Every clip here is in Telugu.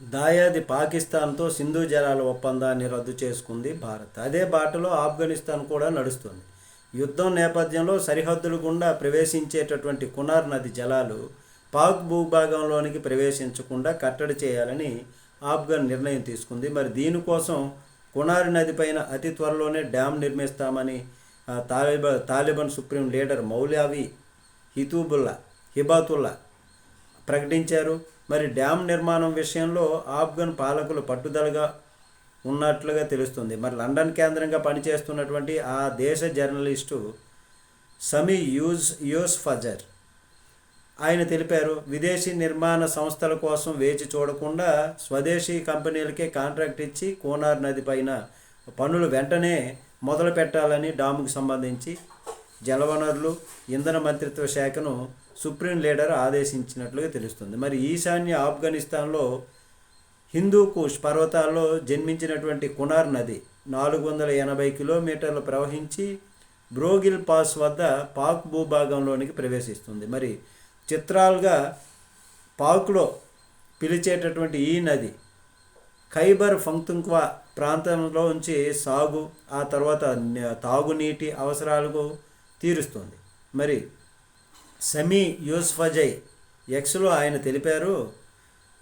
దాయాది పాకిస్తాన్తో సింధు జలాల ఒప్పందాన్ని రద్దు చేసుకుంది భారత్. అదే బాటలో ఆఫ్ఘనిస్తాన్ కూడా నడుస్తుంది. యుద్ధం నేపథ్యంలో సరిహద్దులు గుండా ప్రవేశించేటటువంటి కునార్ నది జలాలు పాక్ భూభాగంలోనికి ప్రవేశించకుండా కట్టడి చేయాలని ఆఫ్ఘన్ నిర్ణయం తీసుకుంది. మరి దీనికోసం కునార్ నది పైన అతి త్వరలోనే డ్యామ్ నిర్మిస్తామని తాలిబా తాలిబాన్ సుప్రీం లీడర్ మౌలావి హితూబుల్లా హిబాతుల్లా ప్రకటించారు. మరి డ్యామ్ నిర్మాణం విషయంలో ఆఫ్ఘన్ పాలకులు పట్టుదలగా ఉన్నట్లుగా తెలుస్తుంది. మరి లండన్ కేంద్రంగా పనిచేస్తున్నటువంటి ఆ దేశ జర్నలిస్టు సమీ యూజ్ యూస్ ఫజర్ ఆయన తెలిపారు విదేశీ నిర్మాణ సంస్థల కోసం వేచి చూడకుండా స్వదేశీ కంపెనీలకే కాంట్రాక్ట్ ఇచ్చి కోనార్ నది పైన పనులు వెంటనే మొదలు పెట్టాలని డాముకు సంబంధించి జలవనరులు ఇంధన మంత్రిత్వ శాఖను సుప్రీం లీడర్ ఆదేశించినట్లుగా తెలుస్తుంది. మరి ఈశాన్య ఆఫ్ఘనిస్తాన్లో హిందూ కుష్ పర్వతాల్లో జన్మించినటువంటి కునార్ నది నాలుగు వందల ఎనభై కిలోమీటర్లు ప్రవహించి బ్రోగిల్ పాస్ వద్ద పాక్ భూభాగంలోనికి ప్రవేశిస్తుంది. మరి చిత్రాలుగా పాక్లో పిలిచేటటువంటి ఈ నది ఖైబర్ ఫంక్తుంక్వా ప్రాంతంలో ఉంచి సాగు ఆ తర్వాత తాగునీటి అవసరాలకు తీరుస్తుంది. మరి సమీ యూస్ఫజై ఎక్స్లో ఆయన తెలిపారు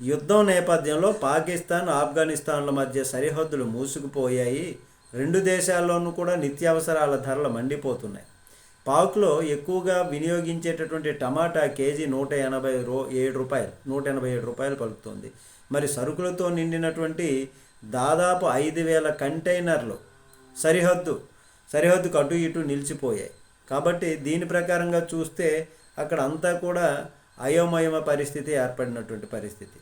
యుద్ధం నేపథ్యంలో పాకిస్తాన్ ఆఫ్ఘనిస్తాన్ల మధ్య సరిహద్దులు మూసుకుపోయాయి. రెండు దేశాల్లోనూ కూడా నిత్యావసరాల ధరలు మండిపోతున్నాయి. పాక్లో ఎక్కువగా వినియోగించేటటువంటి టమాటా కేజీ నూట ఎనభై రూ ఏడు రూపాయలు నూట ఎనభై ఏడు రూపాయలు పలుకుతుంది. మరి సరుకులతో నిండినటువంటి దాదాపు ఐదు వేల కంటైనర్లు సరిహద్దు సరిహద్దుకు అటు ఇటు నిలిచిపోయాయి. కాబట్టి దీని ప్రకారంగా చూస్తే అక్కడ అంతా కూడా అయోమయమ పరిస్థితి ఏర్పడినటువంటి పరిస్థితి.